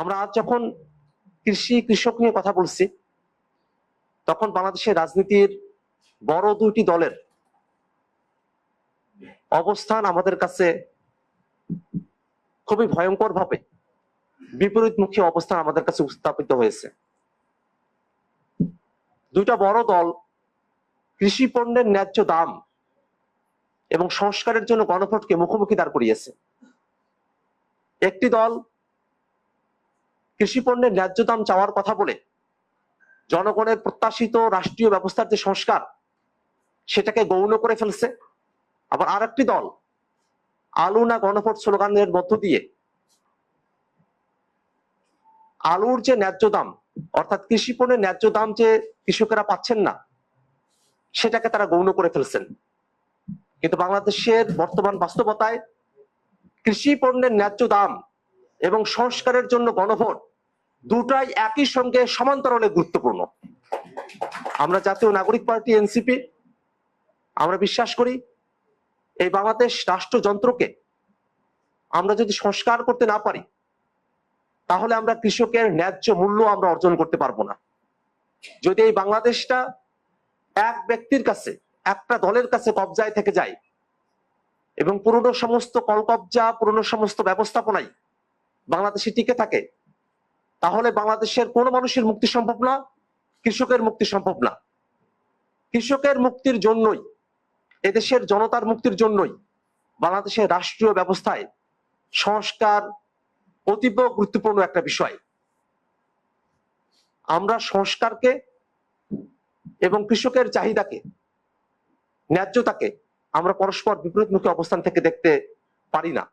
আমরা আজ যখন কৃষি কৃষক নিয়ে কথা বলছি, তখন বাংলাদেশের রাজনীতির বড় দুইটি দলের অবস্থান আমাদের কাছে খুবই ভয়ঙ্কর ভাবে বিপরীতমুখী অবস্থান আমাদের কাছে উত্থাপিত হয়েছে। দুইটা বড় দল কৃষি পণ্যের ন্যায্য দাম এবং সংস্কারের জন্য গণভোটকে মুখোমুখি দাঁড় করিয়েছে। একটি দল কৃষি পণ্যের ন্যায্য দাম চাওয়ার কথা বলে জনগণের প্রত্যাশিত রাষ্ট্রীয় ব্যবস্থার যে সংস্কার, সেটাকে গৌণ করে ফেলছে। আবার আর একটি দল, আলু না গণভোট স্লোগানের মধ্য দিয়ে আলুর যে ন্যায্য দাম, অর্থাৎ কৃষি পণ্যের ন্যায্য দাম যে কৃষকেরা পাচ্ছেন না, সেটাকে তারা গৌণ করে ফেলছেন। কিন্তু বাংলাদেশের বর্তমান বাস্তবতায় কৃষি পণ্যের ন্যায্য দাম এবং সংস্কারের জন্য গণভোট দুটাই একই সঙ্গে সমান্তরালে গুরুত্বপূর্ণ। আমরা জাতীয় নাগরিক পার্টি, এনসিপি, আমরা বিশ্বাস করি এই বাংলাদেশ রাষ্ট্রযন্ত্রকে আমরা যদি সংস্কার করতে না পারি, তাহলে আমরা কৃষকের ন্যায্য মূল্য আমরা অর্জন করতে পারব না। যদি এই বাংলাদেশটা এক ব্যক্তির কাছে, একটা দলের কাছে কবজায় থেকে যায় এবং পুরনো সমস্ত কলকবজা, পুরনো সমস্ত ব্যবস্থাপনায় বাংলাদেশে টিকে থাকে, তাহলে বাংলাদেশের কোনো মানুষের মুক্তি সম্ভব না, কৃষকের মুক্তি সম্ভব না। কৃষকের মুক্তির জন্যই, এদেশের জনতার মুক্তির জন্যই বাংলাদেশের রাষ্ট্রীয় ব্যবস্থায় সংস্কার অতীব গুরুত্বপূর্ণ একটা বিষয়। আমরা সংস্কারকে এবং কৃষকের চাহিদাকে, ন্যায্যতাকে আমরা পরস্পর বিপরীতমুখী অবস্থান থেকে দেখতে পারি না।